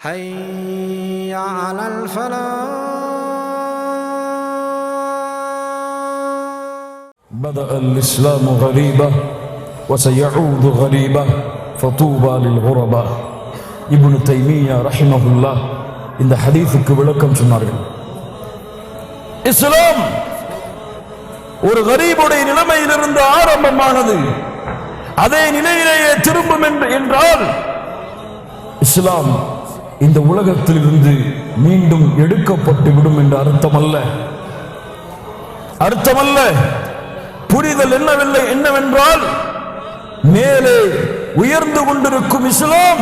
حي على الفلاح بدأ الإسلام غريبا وسيعود غريبا فطوبى للغرباء இப்னு தைமியா ரஹிமஹுல்லா இந்த ஹதீஸுக்கு விளக்கம் சொன்னார்கள் இஸ்லாம் ஒரு கரீபுடைய நிலைமையிலிருந்து ஆரம்பமானது அதே நிலையிலேயே திரும்பும் என்று என்றால் இஸ்லாம் இந்த உலகத்திலிருந்து மீண்டும் எடுக்கப்பட்டு விடும் என்று அர்த்தமல்ல. அர்த்தமல்ல. புரிதல் என்னவில்லை என்னவென்றால் மேலே உயர்ந்து கொண்டிருக்கும் இஸ்லாம்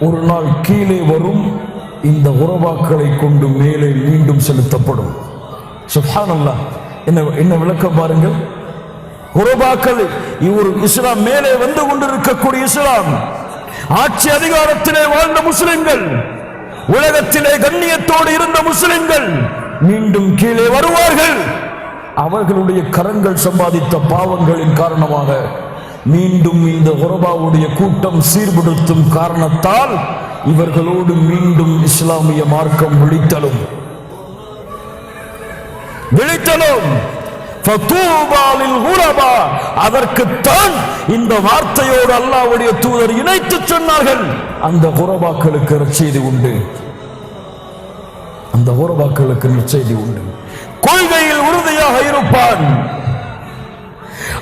ஒரு நாள் கீழே வரும் இந்த உறவாக்களை கொண்டு மேலே மீண்டும் செலுத்தப்படும். சுப்ஹானல்லாஹ். என்ன என்ன விளக்கம் பாருங்கள்? உறவாக்கள் இவர் இஸ்லாம் மேலே வந்து கொண்டிருக்கக்கூடிய இஸ்லாம். ஆட்சி அதிகாரத்திலே வாழ்ந்த முஸ்லிம்கள் உலகத்திலே கண்ணியத்தோடு இருந்த முஸ்லிம்கள் மீண்டும் கீழே வருவார்கள். அவர்களுடைய கரங்கள் சம்பாதித்த பாவங்களின் காரணமாக மீண்டும் இந்த உறவாவுடைய கூட்டம் சீர்படுத்தும் காரணத்தால் இவர்களோடு மீண்டும் இஸ்லாமிய மார்க்கம் விழித்தலும். விழித்தலும். அதற்கு தான் அதற்குத்தான் இந்த வார்த்தையோடு அல்லாவுடைய தூதர் இணைத்து சொன்னார்கள். அந்த குரபாக்களுக்கு நற்செய்தி உண்டு. அந்த குரபாக்களுக்கு நற்செய்தி உண்டு. கொள்கையில் உறுதியாக இருப்பான்.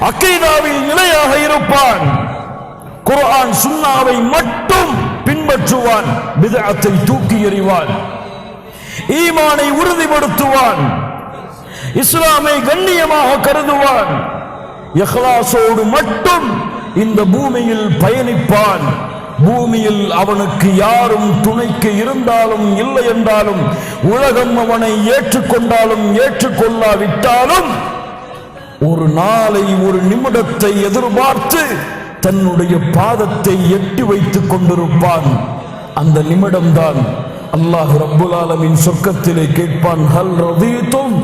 அக்கீதாவில் நிலையாக இருப்பான். குரான் சுண்ணாவை மட்டும் பின்பற்றுவான். விதத்தை தூக்கி எறிவான். ஈமானை உறுதிப்படுத்துவான். இஸ்லாமை கண்ணியமாக கருதுவான். எஹ்லாசோடு மட்டும் இந்த பூமியில் பயணிப்பான். பூமியில் அவனுக்கு யாரும் துணைக்கு இருந்தாலும் இல்லை என்றாலும் உலகம் அவனை ஏற்றுக்கொண்டாலும் ஏற்றுக்கொள்ளாவிட்டாலும் ஒரு நாளை ஒரு நிமிடத்தை எதிர்பார்த்து தன்னுடைய பாதத்தை எட்டி வைத்துக் கொண்டிருப்பான். அந்த நிமிடம்தான் அல்லாஹ் ரபுல் ஆலமின் சொர்க்கத்திலே கேட்பான் ஹல் ரதீத்தும்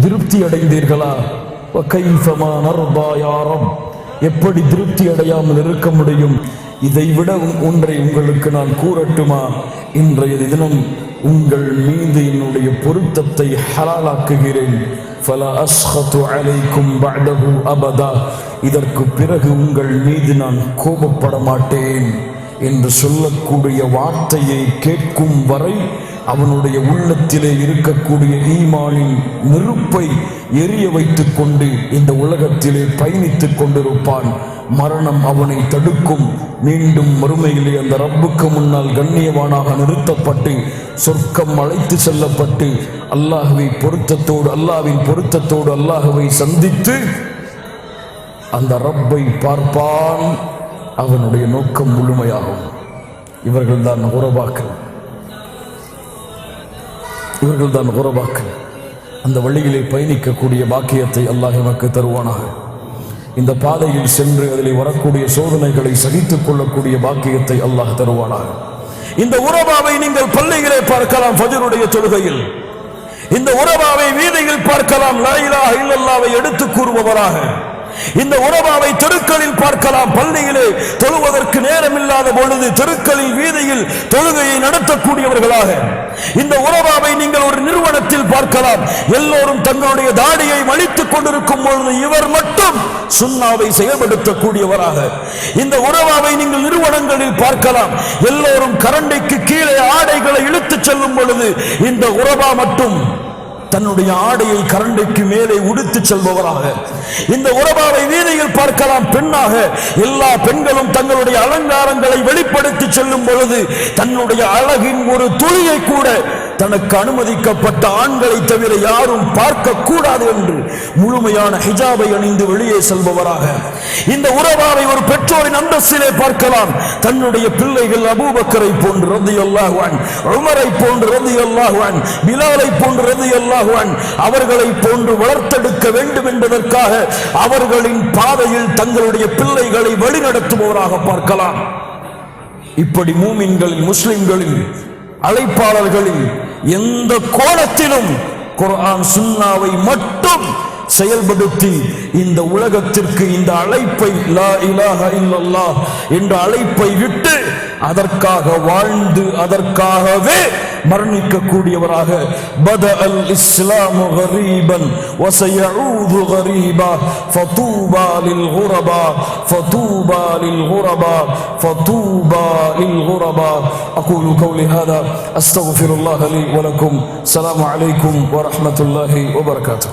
திருப்தி அடைந்தீர்களா வகைஃபமா எப்படி திருப்தி அடையாமல் இருக்க முடியும்? இதை விட ஒன்றை உங்களுக்கு நான் கூறட்டுமா? இன்றைய தினம் உங்கள் மீது என்னுடைய பொருத்தத்தை ஹலாலாக்குகிறேன். ஃபலா அபதா. இதற்கு பிறகு உங்கள் மீது நான் கோபப்பட மாட்டேன் என்று சொல்லக்கூடிய வார்த்தையை கேட்கும் வரை அவனுடைய உள்ளத்திலே இருக்கக்கூடிய ஈமானின் நெருப்பை எரிய வைத்துக் கொண்டு இந்த உலகத்திலே பயணித்துக் கொண்டிருப்பான். மரணம் அவனை தடுக்கும். மீண்டும் மறுமையிலே அந்த ரப்புக்கு முன்னால் கண்ணியவானாக நிறுத்தப்பட்டு சொர்க்கம் அழைத்து செல்லப்பட்டு அல்லாஹுவை பொருத்தத்தோடு அல்லாவின் பொருத்தத்தோடு அல்லாஹுவை சந்தித்து அந்த ரப்பை பார்ப்பான். அவனுடைய நோக்கம் முழுமையாகும். இவர்கள்தான் உறவாக்கள் இவர்கள்தான் உறவாக்கள் அந்த வழியிலே பயணிக்கக்கூடிய பாக்கியத்தை அல்லாஹ் எமக்கு தருவானாக. இந்த பாதையில் சென்று அதில் வரக்கூடிய சோதனைகளை சகித்துக் கொள்ளக்கூடிய பாக்கியத்தை அல்லாஹ் தருவானாக. இந்த உறவாவை நீங்கள் பள்ளிகளை பார்க்கலாம் ஃபஜருடைய தொழுகையில். இந்த உறவாவை வீதியில் பார்க்கலாம் லா இல்லல்லாவை எடுத்து கூறுபவராக. இந்த உறவாவை தெருக்களில் பார்க்கலாம். பள்ளியிலே தொழுவதற்கு நேரம் இல்லாத பொழுது தெருக்களில் வீதியில் தொழுகையை நடத்தக்கூடியவர்களாக. இந்த உறவாவை நீங்கள் ஒரு நிறுவனத்தில் பார்க்கலாம். எல்லோரும் தங்களுடைய தாடியை வலித்துக் கொண்டிருக்கும் பொழுது இவர் மட்டும் சுண்ணாவை செயல்படுத்தக்கூடியவராக. இந்த உறவாவை நீங்கள் நிறுவனங்களில் பார்க்கலாம். எல்லோரும் கரண்டைக்கு கீழே ஆடைகளை இழுத்துச் செல்லும் பொழுது இந்த உறவா மட்டும் தன்னுடைய ஆடையை கரண்டைக்கு மேலே உடுத்து செல்பவராக. இந்த உறவாவை வீதியில் பார்க்கலாம் பெண்ணாக. எல்லா பெண்களும் தங்களுடைய அலங்காரங்களை வெளிப்படுத்தி செல்லும் பொழுது தன்னுடைய அழகின் ஒரு துளியை கூட தனக்கு அனுமதிக்கப்பட்ட ஆண்களை தவிர யாரும் பார்க்க கூடாது என்று முழுமையான ஹிஜாபை அணிந்து வெளியே செல்பவராக. இந்த உறவாவை ஒரு பெற்றோரின் அந்தஸ்திலே பார்க்கலாம். தன்னுடைய பிள்ளைகள் அபூபக்கரை போன்று ரதி அல்லாஹுவான் உமரை போன்று ரதி அல்லாஹுவான் பிலாலை போன்று ரதி அல்லாஹுவான் அவர்களை போன்று வளர்த்தெடுக்க வேண்டும் என்பதற்காக அவர்களின் பாதையில் தங்களுடைய பிள்ளைகளை வழிநடத்துபவராக பார்க்கலாம். இப்படி மூமின்களில் முஸ்லிம்களில் அழைப்பாளர்களில் எந்த கோணத்திலும் குரான் சுன்னாவை மட்டும் செயல்படுத்தி இந்த உலகத்திற்கு இந்த அழைப்பை லா இலாஹ இல்லல்லாஹ் என்ற அழைப்பை விட்டு அதற்காக வாழ்ந்து அதற்காகவே மரணிக்கக்கூடியவராக பத அல் இஸ்லாம் கரீபன் وسيعود غريبا فطوبى للغرباء فطوبى للغرباء فطوبى للغرباء أقول قولي هذا أستغفر الله لي ولكم السلام عليكم ورحمة الله وبركاته